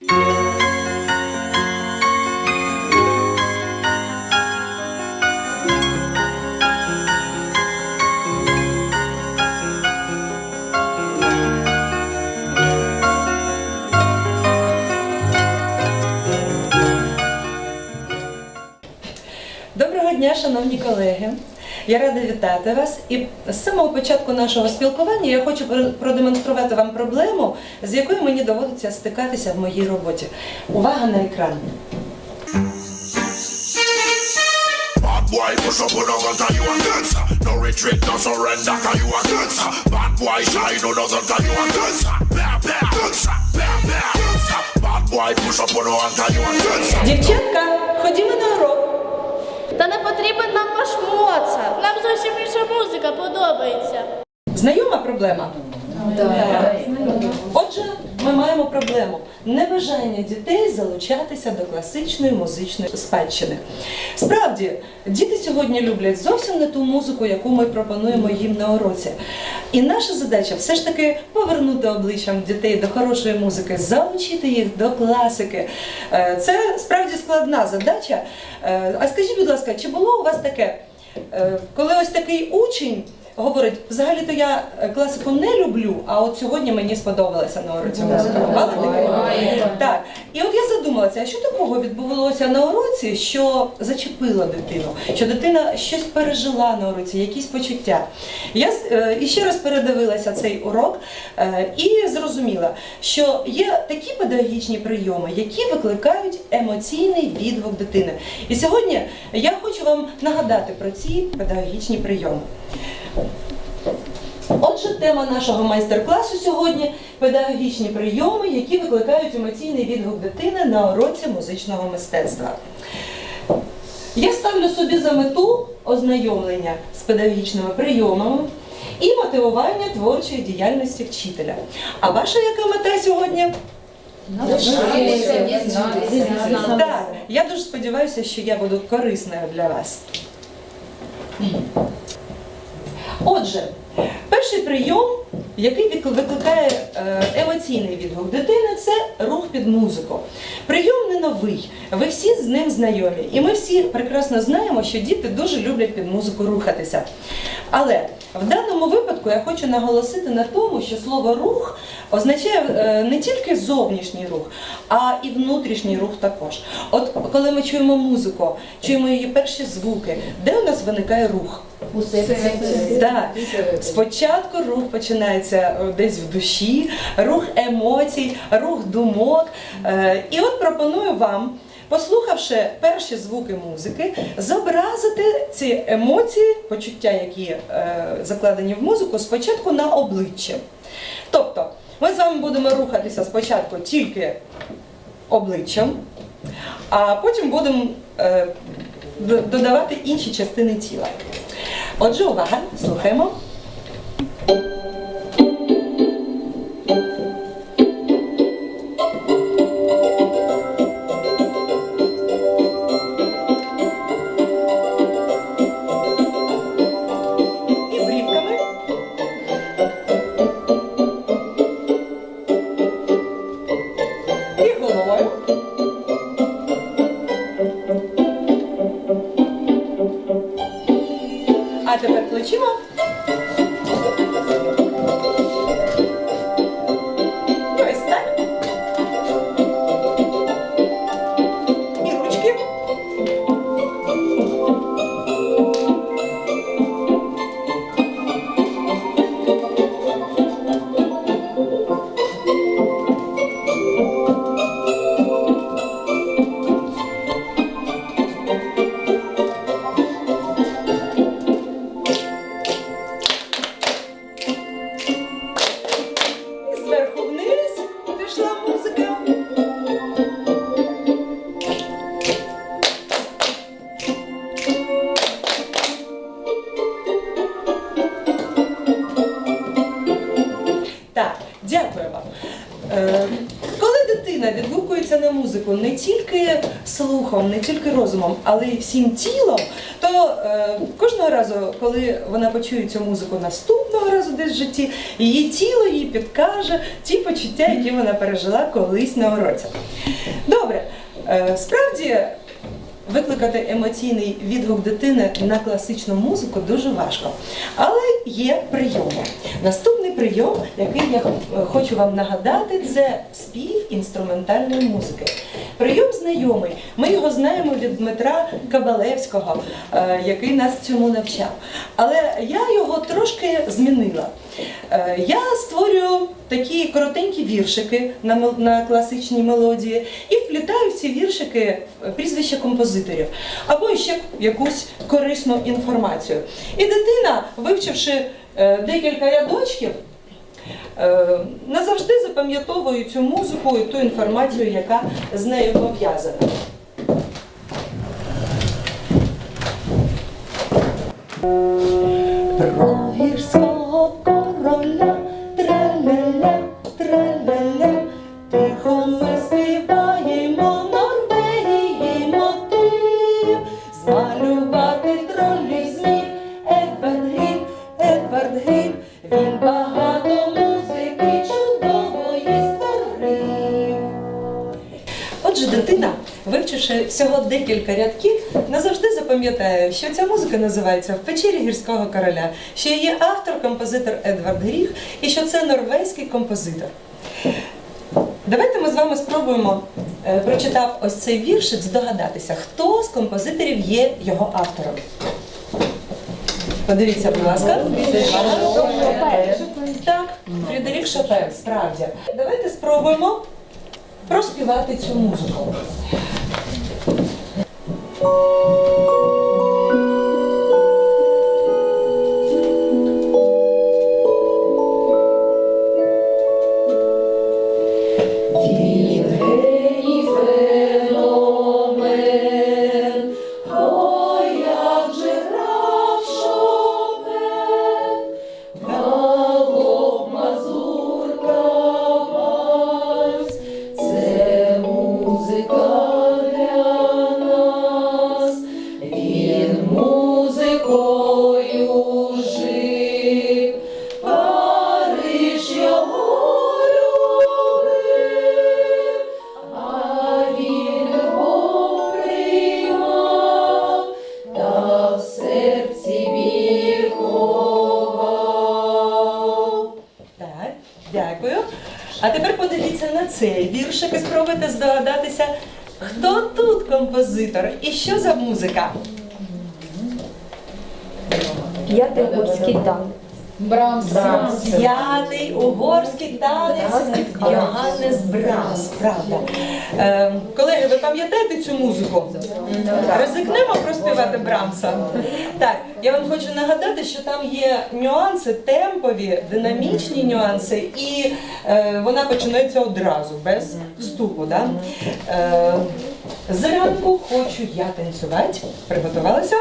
Доброго дня, шановні колеги. Я рада вітати вас. І з самого початку нашого спілкування я хочу пр- продемонструвати вам проблему, з якою мені доводиться стикатися в моїй роботі. Увага на екран. Bad boy, push up on over, cause you a dancer. No retreat, no surrender, cause you a dancer. Bad boy, shine on over, cause you a dancer. Bear, bear, dancer, bear, bear, dancer. Bad boy, push up on over, cause you a dancer. Дівчатка, ходімо на урок. Та не потрібен нам ваш моца. Нам зовсім інша музика подобається. Знайома проблема? Отже, ми маємо проблему небажання дітей залучатися до класичної музичної спадщини. Справді, діти сьогодні люблять зовсім не ту музику, яку ми пропонуємо їм на уроці. І наша задача все ж таки повернути обличчям дітей до хорошої музики, залучити їх до класики. Е, Це справді складна задача. Е, А скажіть, будь ласка, чи було у вас таке, е, коли ось такий учень говорить, взагалі-то я е, класику не люблю, а от сьогодні мені сподобалося на уроці. Бувало таке? Так. І от я задумалася, а що такого відбувалося на уроці, що зачепило дитину, що дитина щось пережила на уроці, якісь почуття. Я е, іще раз передивилася цей урок е, і зрозуміла, що є такі педагогічні прийоми, які викликають емоційний відгук дитини. І сьогодні я хочу вам нагадати про ці педагогічні прийоми. Отже, тема нашого майстер-класу сьогодні педагогічні прийоми, які викликають емоційний відгук дитини на уроці музичного мистецтва. Я ставлю собі за мету ознайомлення з педагогічними прийомами і мотивування творчої діяльності вчителя. А ваша яка мета сьогодні? Так, я дуже сподіваюся, що я буду корисною для вас. Отже, перший прийом, який викликає е, емоційний відгук дитини, це рух під музику. Прийом не новий, ви всі з ним знайомі. І ми всі прекрасно знаємо, що діти дуже люблять під музику рухатися. Але в даному випадку я хочу наголосити на тому, що слово рух означає е, не тільки зовнішній рух, а і внутрішній рух також. От коли ми чуємо музику, чуємо її перші звуки, де у нас виникає рух? Так, спочатку рух починається е, десь в душі, рух емоцій, рух думок. Е, І от пропоную вам, послухавши перші звуки музики, зобразити ці емоції, почуття, які е, закладені в музику, спочатку на обличчя. Тобто, ми з вами будемо рухатися спочатку тільки обличчям, а потім будемо додавати інші частини тіла. Отже, увага, слухаємо. Дитина відгукується на музику не тільки слухом, не тільки розумом, але й всім тілом, то е, кожного разу, коли вона почує цю музику наступного разу десь в житті, її тіло їй підкаже ті почуття, які вона пережила колись на уроці. Добре, е, справді. Викликати емоційний відгук дитини на класичну музику дуже важко. Але є прийоми. Наступний прийом, який я хочу вам нагадати, це спів інструментальної музики. Прийом знайомий. Ми його знаємо від Дмитра Кабалевського, е, який нас цьому навчав. Але я його трошки змінила. Е, Я створюю такі коротенькі віршики на, на класичній мелодії і вплітаю в ці віршики е, прізвища композиторів або ще якусь корисну інформацію. І дитина, вивчивши е, декілька рядочків, назавжди запам'ятовує цю музику і ту інформацію, яка з нею пов'язана. Про гірського короля траля-ля, траля-ля, тихо ми співаємо Норвегії мотив, змалювати тролів зміг Едвард Грін, Едвард Грін, він багато музики чудової створив. Отже, дитина, вивчивши всього декілька рядків, запам'ятає, що ця музика називається В печері гірського короля, що її автор композитор Едвард Гріх і що це норвезький композитор. Давайте ми з вами спробуємо, е, прочитав ось цей віршик, здогадатися, хто з композиторів є його автором. Подивіться, будь ласка. Так, Фрідерік Шопен, справді. Давайте спробуємо проспівати цю музику. Віршик спробуйте здогадатися, хто тут композитор і що за музика. П'ятий угорський танк. Брамс. П'ятий угорський танець Йоганнес Брамс, правда. Ви пам'ятаєте цю музику? Ризикнемо проспівати Брамса. Так, я вам хочу нагадати, що там є нюанси, темпові, динамічні нюанси, і е, вона починається одразу, без вступу. Да? Е, зранку хочу я танцювати. Приготувалися?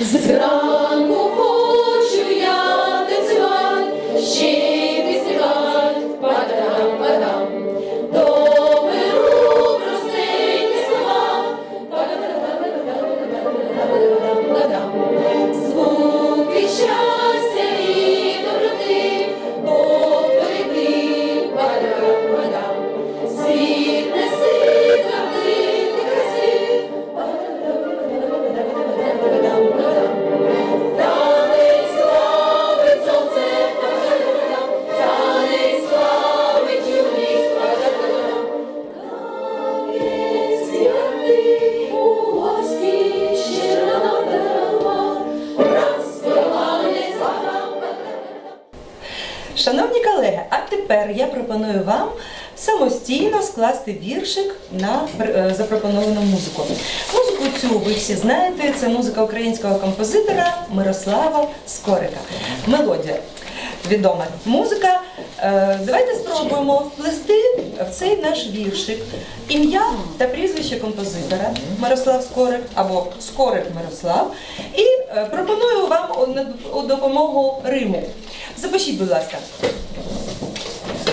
Зранку хочу я танцювати, ще скласти віршик на е, запропоновану музику. Музику цю ви всі знаєте, це музика українського композитора Мирослава Скорика. Мелодія відома музика. Е, Давайте спробуємо вплести в цей наш віршик ім'я та прізвище композитора Мирослав Скорик або Скорик Мирослав. І е, пропоную вам у допомогу Риму. Запишіть, будь ласка.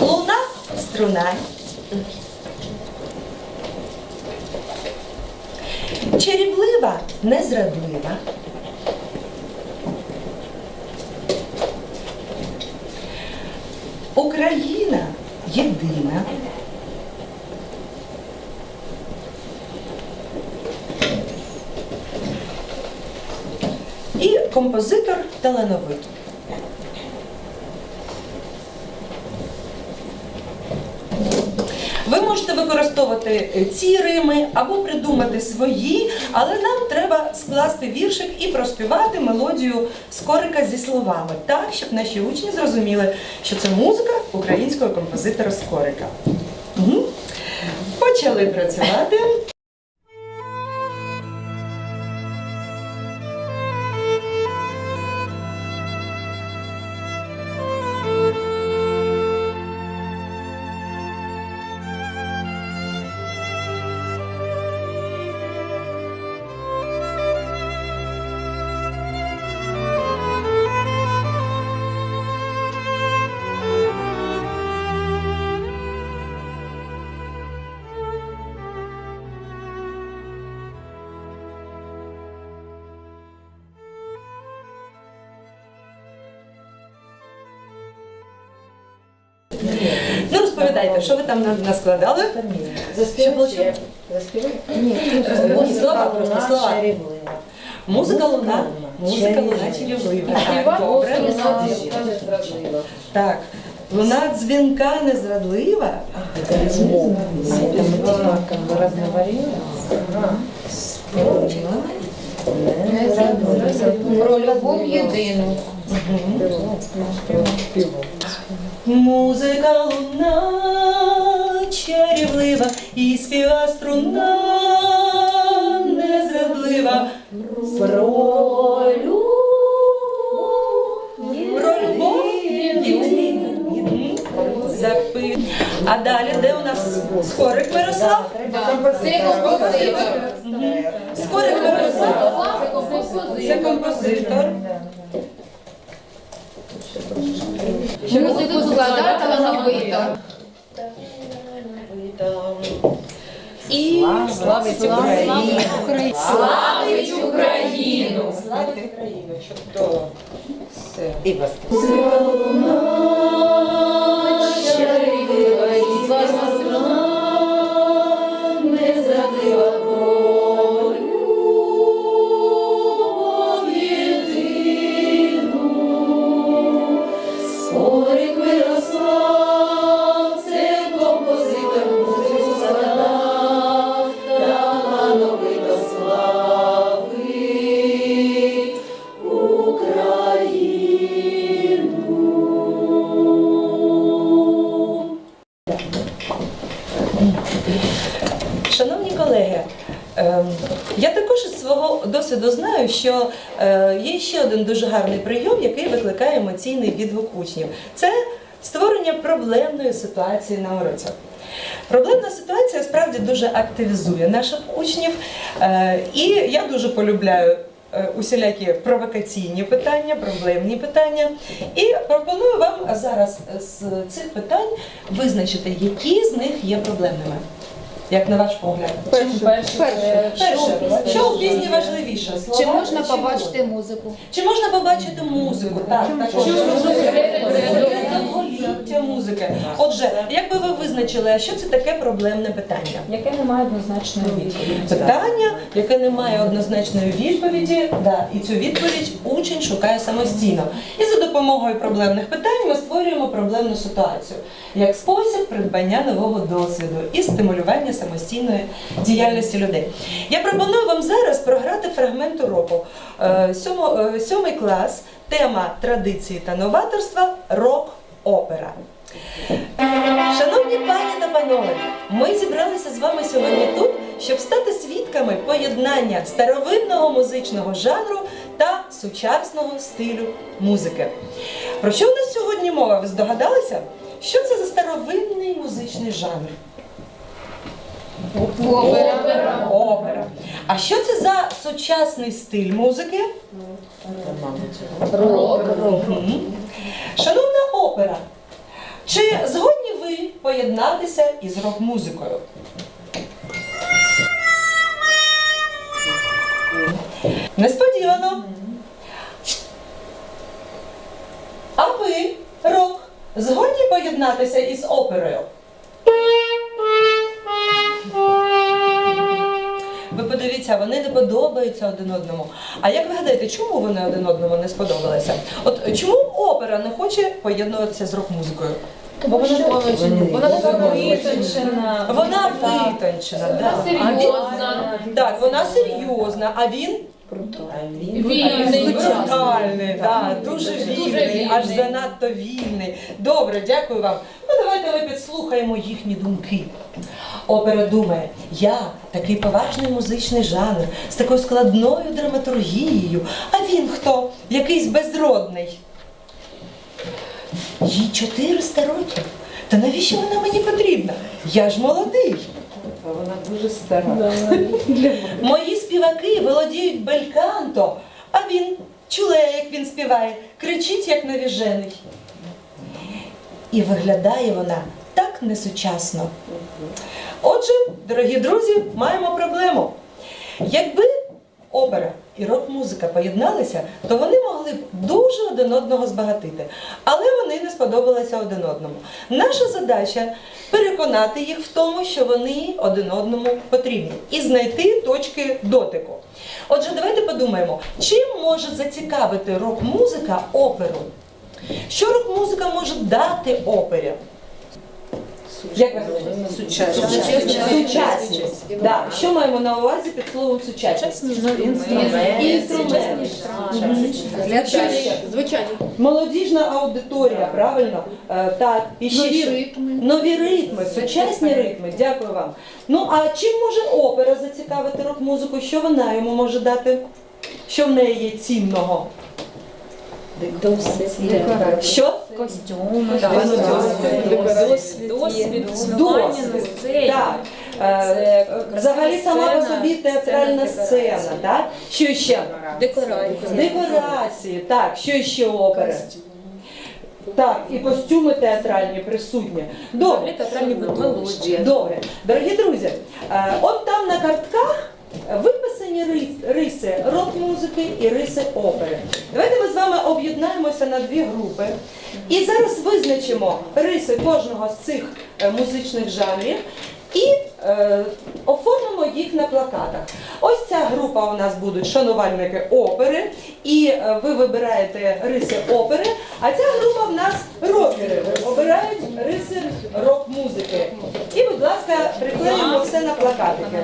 Луна струна. Чарівлива, незрадлива. Україна єдина. І композитор талановитий. Ви можете використовувати е, ці рими або придумати свої, але нам треба скласти віршик і проспівати мелодію скорика зі словами, так, щоб наші учні зрозуміли, що це музика українського композитора Скорика. Угу. Почали працювати. Що ви там на- наскладали? Ні, Ні, слова просто, слова. Музика луна, музика луна чарівлива. Так, луна дзвінка незрадлива. Про любов єдину. Музика луна чарівлива і співа струна незрадлива. Про любов єдину. Запи- А далі де у нас скорик Мирослав? Скорик Мирослав. Це композитор. Що музику складає талановито. І славить Україну. Славить Україну! Славить Україну. Чудово. Все. І вас. Досвіду знаю, що е, є ще один дуже гарний прийом, який викликає емоційний відгук учнів. Це створення проблемної ситуації на уроці. Проблемна ситуація справді дуже активізує наших учнів, е, і я дуже полюбляю. е, Усілякі провокаційні питання, проблемні питання. І пропоную вам зараз з цих питань визначити, які з них є проблемними. Як на ваш погляд? Перше, що у пісні важливіше? Слова Чи можна чи побачити музику? Чи можна побачити музику? Так, так. Довголіття музики. Отже, як би ви визначили, що це таке проблемне питання? Яке не має однозначної відповіді. Питання, яке не має однозначної відповіді, да, і цю відповідь учень шукає самостійно. І за допомогою проблемних питань ми створюємо проблемну ситуацію як спосіб придбання нового досвіду і стимулювання самостійної діяльності людей. Я пропоную вам зараз програти фрагмент уроку. Е, е, Сьомий клас, тема традиції та новаторства рок-опера. Шановні пані та панове, ми зібралися з вами сьогодні тут, щоб стати свідками поєднання старовинного музичного жанру та сучасного стилю музики. Про що у нас сьогодні мова? Ви здогадалися? Що це за старовинний музичний жанр? Опера. Опера. А що це за сучасний стиль музики? Мгм. Шановна опера, чи згодні ви поєднатися із рок-музикою? Несподівано. А ви, рок, згодні поєднатися із оперою? Ви подивіться, вони не подобаються один одному. А як ви гадаєте, чому вони один одному не сподобалися? От чому опера не хоче поєднуватися з рок-музикою? Бо вона вона така витончена. Вона витончена, да. А він- Серйозна. Так, вона серйозна, а він Вільний. брутальний, да, дуже вільний, аж занадто вільний. Добре, дякую вам. Ну давайте ми підслухаємо їхні думки. Опера думає, я такий поважний музичний жанр з такою складною драматургією. А він хто? Якийсь безродний. Їй 400 років. Та навіщо вона мені потрібна? Я ж молодий. А Вона дуже стара. Мої співаки володіють бельканто, а він чує, як він співає, кричить, як навіжений. І виглядає вона так несучасно. Отже, дорогі друзі, маємо проблему. Якби опера і рок-музика поєдналися, то вони могли б дуже один одного збагатити. Але вони не сподобалися один одному. Наша задача переконати їх в тому, що вони один одному потрібні, і знайти точки дотику. Отже, давайте подумаємо, чим може зацікавити рок-музика оперу? Що рок-музика може дати опері? Як ви? Сучасність. Сучасність. Да. Що маємо на увазі під словом сучасність? Інструмент. Звичайно. Молодіжна аудиторія, правильно? Е, так, і ще Нові що? ритми. Нові ритми, сучасні ритми. Дякую вам. Ну а чим може опера зацікавити рок-музику? Що вона йому може дати? Що в неї є цінного? Що? Костюми, Досвід. досвід, Досвід. Так. Е, Взагалі сама по собі театральна сцена, так? Що ще? Декорації. Декорації, так, що ще опери? Так, і костюми театральні присутні. Добре. Добре. Дорогі друзі, е, от там на картках виписані риси рок-музики і риси опери. Давайте ми з вами об'єднаємося на дві групи і зараз визначимо риси кожного з цих е, музичних жанрів. І е, оформимо їх на плакатах. Ось ця група у нас будуть шанувальники опери, і е, ви вибираєте риси опери, а ця група в нас рокери. Обирають риси рок-музики. І, будь ласка, приклеїмо все на плакатики.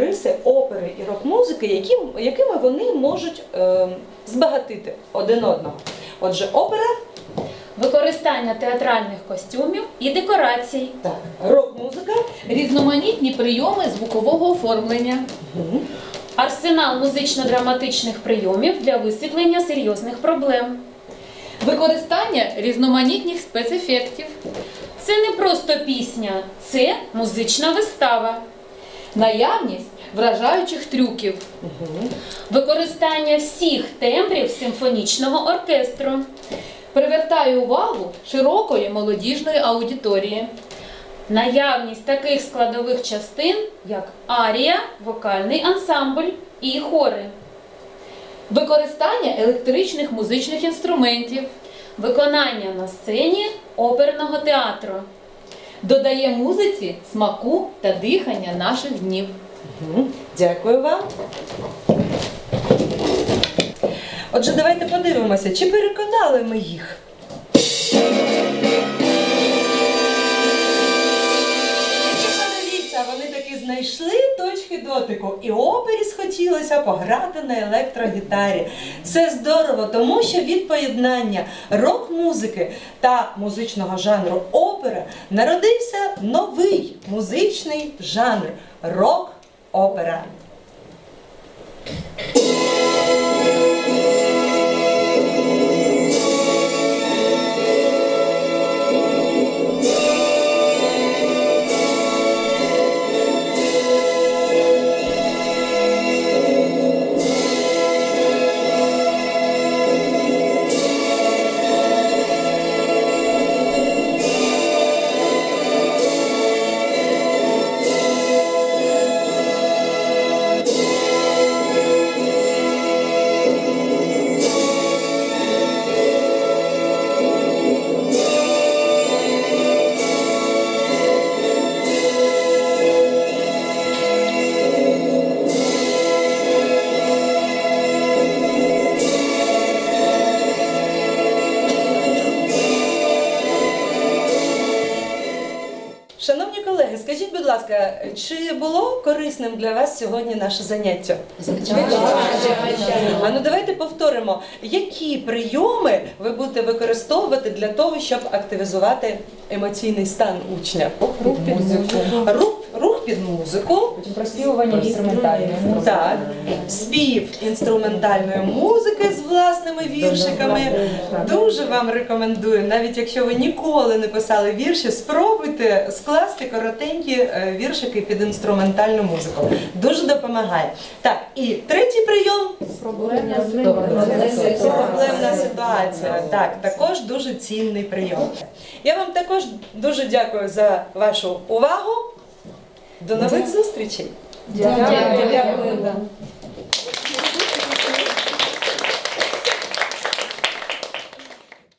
Риси опери і рок-музики, які, якими вони можуть е, збагатити один одного. Отже, опера, Використання театральних костюмів і декорацій, так, рок-музика, різноманітні прийоми звукового оформлення, арсенал музично-драматичних прийомів для висвітлення серйозних проблем, використання різноманітних спецефектів. Це не просто пісня, це музична вистава, наявність вражаючих трюків, використання всіх тембрів симфонічного оркестру. Привертає увагу широкої молодіжної аудиторії. Наявність таких складових частин, як арія, вокальний ансамбль і хори. Використання електричних музичних інструментів, виконання на сцені оперного театру. Додає музиці смаку та дихання наших днів. Дякую вам. Отже, давайте подивимося, чи переконали ми їх. Знайшли точки дотику, і опері схотілося пограти на електрогітарі. Це здорово, тому що від поєднання рок-музики та музичного жанру опера народився новий музичний жанр рок-опера. Чи було корисним для вас сьогодні наше заняття? А ну давайте повторимо, які прийоми ви будете використовувати для того, щоб активізувати емоційний стан учня? Рух під музику. Потім проспівування інструментальної музики. Так, спів інструментальної музики з власними віршиками. Дуже вам рекомендую, навіть якщо ви ніколи не писали вірші, спробуйте скласти коротенькі е, віршики під інструментальну музику. Дуже допомагає. Так, і третій прийом проблемна ситуація. Так, також дуже цінний прийом. Я вам також дуже дякую за вашу увагу. До нових зустрічей! Дякую.